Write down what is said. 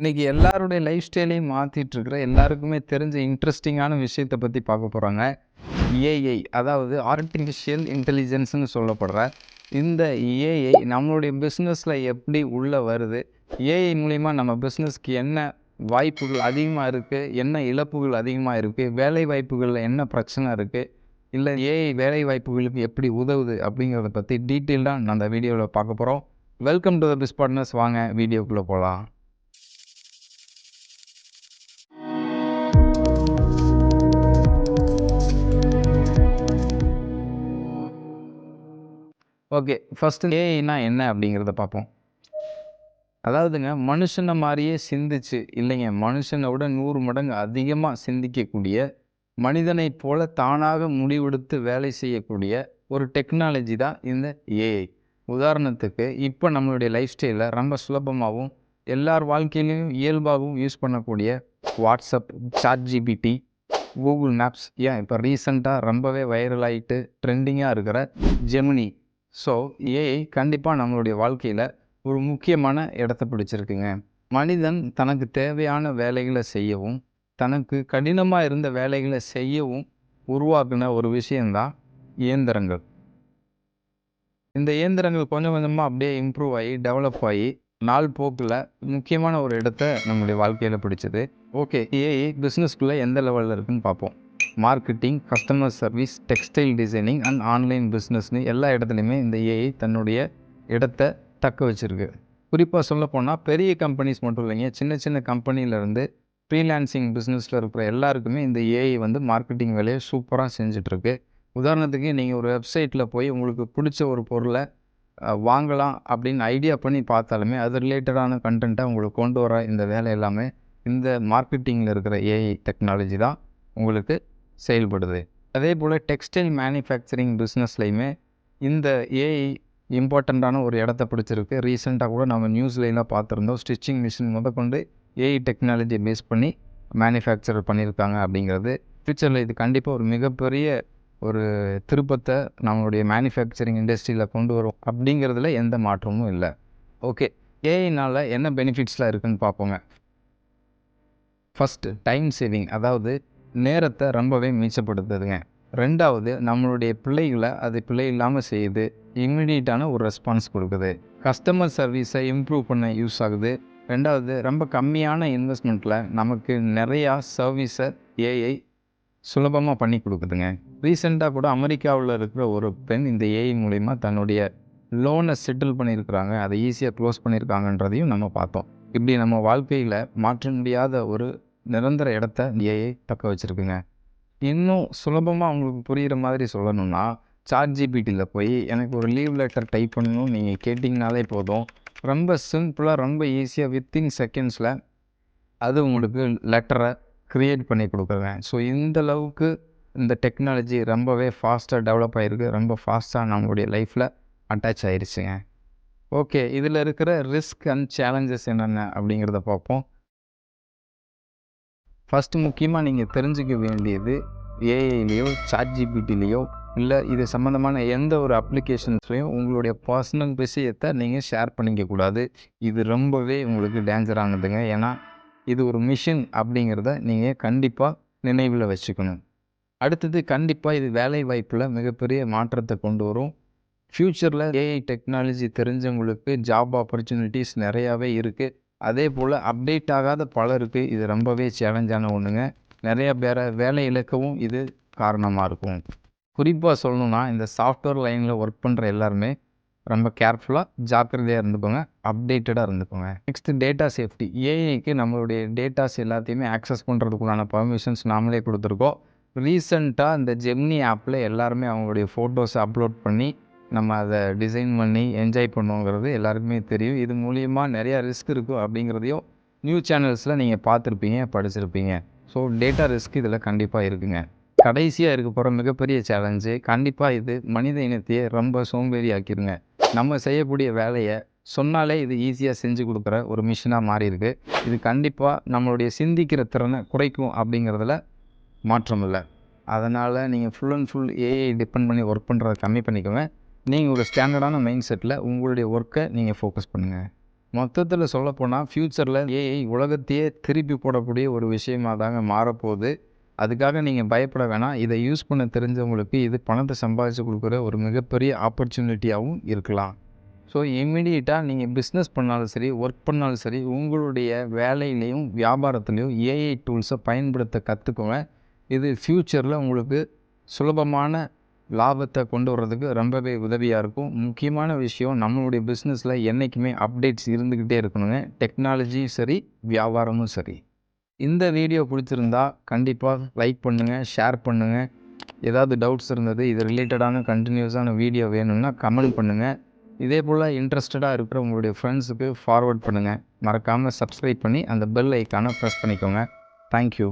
இன்றைக்கி எல்லாருடைய லைஃப் ஸ்டைலையும் மாற்றிட்டு இருக்கிற எல்லாருக்குமே தெரிஞ்ச இன்ட்ரெஸ்டிங்கான விஷயத்தை பற்றி பார்க்க போகிறாங்க ஏஐ அதாவது ஆர்டிஃபிஷியல் இன்டெலிஜென்ஸ்னு சொல்லப்படுற இந்த ஏஐ நம்மளுடைய பிஸ்னஸில் எப்படி உள்ளே வருது? ஏஐ மூலிமா நம்ம பிஸ்னஸ்க்கு என்ன வாய்ப்புகள் அதிகமாக இருக்குது என்ன இழப்புகள் அதிகமாக இருக்குது வேலை வாய்ப்புகளில் என்ன பிரச்சனை இருக்குது இல்லை ஏஐ வேலை வாய்ப்புகளுக்கு எப்படி உதவுது? அப்படிங்கிறத பற்றி டீட்டெயில்டாக நான் அந்த வீடியோவில் பார்க்க போகிறோம் வெல்கம் டு த பிஸ் பார்ட்னர்ஸ் வாங்க வீடியோக்குள்ளே போகலாம் ஓகே ஃபஸ்ட்டு ஏஐனா என்ன அப்படிங்கிறத பார்ப்போம். அதாவதுங்க மனுஷனை மாதிரியே சிந்திச்சு இல்லைங்க மனுஷனை விட நூறு மடங்கு அதிகமாக சிந்திக்கக்கூடிய மனிதனைப் போல தானாக முடிவெடுத்து வேலை செய்யக்கூடிய ஒரு டெக்னாலஜி தான் இந்த ஏஐ உதாரணத்துக்கு இப்போ நம்மளுடைய லைஃப் ஸ்டைலில் ரொம்ப சுலபமாகவும் எல்லார் வாழ்க்கையிலையும் இயல்பாகவும் யூஸ் பண்ணக்கூடிய WhatsApp chat GPT Google maps ஏன் இப்போ ரீசண்டாக ரொம்பவே வைரல் ஆகிட்டு ட்ரெண்டிங்காக இருக்கிற ஜெமினி ஸோ ஏஐ கண்டிப்பாக நம்மளுடைய வாழ்க்கையில் ஒரு முக்கியமான இடத்த பிடிச்சிருக்குங்க. மனிதன் தனக்கு தேவையான வேலைகளை செய்யவும் தனக்கு கடினமாக இருந்த வேலைகளை செய்யவும் உருவாக்குன ஒரு விஷயந்தான் இயந்திரங்கள். இந்த இயந்திரங்கள் கொஞ்சம் கொஞ்சமாக அப்படியே இம்ப்ரூவ் ஆகி டெவலப் ஆகி நாள் போக்கில் முக்கியமான ஒரு இடத்த நம்மளுடைய வாழ்க்கையில் பிடிச்சது. ஓகே ஏஐ பிஸ்னஸ்குள்ளே எந்த லெவலில் இருக்குன்னு பார்ப்போம். Marketing customer service textile designing and online பிஸ்னஸ்னு எல்லா இடத்துலையுமே இந்த ஏஐ தன்னுடைய இடத்த தக்க வச்சுருக்கு. குறிப்பாக சொல்லப்போனால் பெரிய கம்பெனிஸ் மட்டும் இல்லைங்க. சின்ன சின்ன கம்பெனிலேருந்து ஃப்ரீலான்சிங் பிஸ்னஸில் இருக்கிற எல்லாருக்குமே இந்த ஏஐ வந்து மார்க்கெட்டிங் வேலையை சூப்பராக செஞ்சிட்ருக்கு. உதாரணத்துக்கு நீங்கள் ஒரு வெப்சைட்டில் போய் உங்களுக்கு பிடிச்ச ஒரு பொருளை வாங்கலாம் அப்படின்னு ஐடியா பண்ணி பார்த்தாலுமே அது ரிலேட்டடான கண்டென்ட்டை உங்களுக்கு கொண்டு வர இந்த வேலை எல்லாமே இந்த மார்க்கெட்டிங்கில் இருக்கிற ஏஐ டெக்னாலஜி தான் உங்களுக்கு செயல்படுது. அதே போல் டெக்ஸ்டைல் மேனுஃபேக்சரிங் பிஸ்னஸ்லையுமே இந்த ஏஐ இம்பார்ட்டண்ட்டான ஒரு இடத்த பிடிச்சிருக்கு. ரீசெண்டாக கூட நம்ம நியூஸ்லாம் பார்த்துருந்தோம். ஸ்டிச்சிங் மிஷின் முதற்கொண்டு ஏஐ டெக்னாலஜி பேஸ் பண்ணி மேனுஃபேக்சர் பண்ணியிருக்காங்க அப்படிங்கிறது. ஃப்யூச்சரில் இது கண்டிப்பாக ஒரு மிகப்பெரிய ஒரு திருப்பத்தை நம்மளுடைய மேனுஃபேக்சரிங் இண்டஸ்ட்ரியில் கொண்டு வரும் அப்படிங்கிறதுல எந்த மாற்றமும் இல்லை. ஓகே ஏஐனால் என்ன பெனிஃபிட்ஸ்லாம் இருக்குன்னு பார்ப்போங்க. ஃபஸ்ட்டு டைம் சேவிங் அதாவது நேரத்தை ரொம்பவே மிச்சப்படுத்துதுங்க. ரெண்டாவது நம்மளுடைய பிள்ளைகளை அது பிள்ளை இல்லாமல் செய்யுது. இம்மிடியட்டான ஒரு ரெஸ்பான்ஸ் கொடுக்குது. கஸ்டமர் சர்வீஸை இம்ப்ரூவ் பண்ண யூஸ் ஆகுது. ரெண்டாவது ரொம்ப கம்மியான இன்வெஸ்ட்மெண்ட்டில் நமக்கு நிறையா சர்வீஸை ஏஐ சுலபமாக பண்ணி கொடுக்குதுங்க. ரீசெண்டாக கூட அமெரிக்காவில் இருக்கிற ஒரு பெண் இந்த ஏஐ மூலிமா தன்னுடைய லோனை செட்டில் பண்ணியிருக்கிறாங்க. அதை ஈஸியாக க்ளோஸ் பண்ணியிருக்காங்கன்றதையும் நம்ம பார்த்தோம். இப்படி நம்ம வாழ்க்கையில் மாற்ற முடியாத ஒரு நிரந்தர இடத்த ஏஐ தக்க வச்சுருக்குங்க. இன்னும் சுலபமாக அவங்களுக்கு புரிகிற மாதிரி சொல்லணும்னா சாட் ஜிபிடியில் போய் எனக்கு ஒரு லீவ் லெட்டர் டைப் பண்ணணும் நீங்கள் கேட்டிங்கனாலே போதும். ரொம்ப சிம்பிளாக ரொம்ப ஈஸியாக வித்தின் செகண்ட்ஸில் அது உங்களுக்கு லெட்டரை க்ரியேட் பண்ணி கொடுக்குறேன். ஸோ இந்த அளவுக்கு இந்த டெக்னாலஜி ரொம்பவே ஃபாஸ்ட்டாக டெவலப் ஆகிருக்கு ரொம்ப ஃபாஸ்ட்டாக நம்மளுடைய லைஃப்பில் அட்டாச் ஆகிருச்சுங்க ஓகே இதில் இருக்கிற ரிஸ்க் அண்ட் சேலஞ்சஸ் என்னென்ன அப்படிங்கிறத பார்ப்போம். ஃபஸ்ட்டு முக்கியமாக நீங்கள் தெரிஞ்சுக்க வேண்டியது ஏஐலேயோ சாட் ஜிபிடிலேயோ இல்லை இது சம்மந்தமான எந்த ஒரு அப்ளிகேஷன்ஸ்லையும் உங்களுடைய பர்சனல் விஷயத்தை நீங்கள் ஷேர் பண்ணிக்க கூடாது. இது ரொம்பவே உங்களுக்கு டேஞ்சரானதுங்க ஏன்னா இது ஒரு மிஷின் அப்படிங்கிறத நீங்கள் கண்டிப்பாக நினைவில் வச்சுக்கணும். அடுத்தது கண்டிப்பாக இது வேலை வாய்ப்பில் மிகப்பெரிய மாற்றத்தை கொண்டு வரும். ஃப்யூச்சரில் ஏஐ டெக்னாலஜி தெரிஞ்சவங்களுக்கு ஜாப் ஆப்பர்ச்சுனிட்டிஸ் நிறையாவே இருக்குது அதே போல் அப்டேட் ஆகாத பலருக்கு இது ரொம்பவே சேலஞ்சான ஒன்றுங்க நிறைய பேரை வேலை இழக்கவும் இது காரணமாக இருக்கும். குறிப்பாக சொல்லணுன்னா இந்த சாஃப்ட்வேர் லைனில் ஒர்க் பண்ணுற எல்லாருமே ரொம்ப கேர்ஃபுல்லாக ஜாக்கிரதையாக இருந்துக்கோங்க அப்டேட்டடாக இருந்துக்கோங்க. நெக்ஸ்ட்டு டேட்டா சேஃப்டி ஏஐக்கு நம்மளுடைய டேட்டாஸ் எல்லாத்தையுமே ஆக்சஸ் பண்ணுறதுக்குள்ளான பர்மிஷன்ஸ் நாமளே கொடுத்துருக்கோம். ரீசெண்டாக இந்த ஜெம்னி ஆப்பில் எல்லாருமே அவங்களுடைய ஃபோட்டோஸை அப்லோட் பண்ணி நம்ம அதை டிசைன் பண்ணி என்ஜாய் பண்ணுவோங்கிறது எல்லாருக்குமே தெரியும். இது மூலியமாக நிறையா ரிஸ்க் இருக்கும் அப்படிங்கிறதையும் நியூஸ் சேனல்ஸில் நீங்கள் பார்த்துருப்பீங்க படிச்சிருப்பீங்க. ஸோ டேட்டா ரிஸ்க் இதில் கண்டிப்பாக இருக்குங்க. கடைசியாக இருக்க போகிற மிகப்பெரிய சேலஞ்சு கண்டிப்பாக இது மனித இனத்தையே ரொம்ப சோம்பேறி ஆக்கிருங்க நம்ம செய்யக்கூடிய வேலையை சொன்னாலே இது ஈஸியாக செஞ்சு கொடுக்குற ஒரு மிஷினாக மாறியிருக்கு. இது கண்டிப்பாக நம்மளுடைய சிந்திக்கிற திறனை குறைக்கும் அப்படிங்கிறதுல மாற்றம் இல்லை. அதனால் நீங்கள் full and full AI depend பண்ணி ஒர்க் பண்ணுறத கம்மி பண்ணிக்கோங்க. நீங்கள் ஒரு ஸ்டாண்டர்டான மைண்ட் செட்டில் உங்களுடைய ஒர்க்கை நீங்கள் ஃபோக்கஸ் பண்ணுங்கள் மொத்தத்தில் சொல்லப்போனால் ஃப்யூச்சரில் ஏஐ உலகத்தையே திருப்பி போடக்கூடிய ஒரு விஷயமாக தாங்க மாறப்போகுது. அதுக்காக நீங்கள் பயப்பட வேணாம். இதை யூஸ் பண்ண தெரிஞ்சவங்களுக்கு இது பணத்தை சம்பாதிச்சு கொடுக்குற ஒரு மிகப்பெரிய ஆப்பர்ச்சுனிட்டியாகவும் இருக்கலாம். ஸோ இம்மிடியட்டாக நீங்கள் பிஸ்னஸ் பண்ணாலும் சரி ஒர்க் பண்ணாலும் சரி உங்களுடைய வேலையிலையும் வியாபாரத்துலேயும் ஏஐ டூல்ஸை பயன்படுத்த கற்றுக்கோங்க இது ஃப்யூச்சரில் உங்களுக்கு சுலபமான லாபத்தை கொண்டு வர்றதுக்கு ரொம்பவே உதவியாக இருக்கும். முக்கியமான விஷயம் நம்மளுடைய பிஸ்னஸில் என்றைக்குமே அப்டேட்ஸ் இருந்துக்கிட்டே இருக்கணுங்க. டெக்னாலஜியும் சரி வியாபாரமும் சரி. இந்த வீடியோ பிடிச்சிருந்தா கண்டிப்பாக லைக் பண்ணுங்கள் ஷேர் பண்ணுங்கள் ஏதாவது டவுட்ஸ் இருந்தது இது ரிலேட்டடான கண்டினியூஸான வீடியோ வேணும்னா கமெண்ட் பண்ணுங்கள் இதே போல் இன்ட்ரெஸ்டடாக இருக்கிற உங்களுடைய ஃப்ரெண்ட்ஸுக்கு ஃபார்வர்ட் பண்ணுங்கள் மறக்காமல் சப்ஸ்கிரைப் பண்ணி அந்த பெல் ஐக்கானை ப்ரெஸ் பண்ணிக்கோங்க. தேங்க்யூ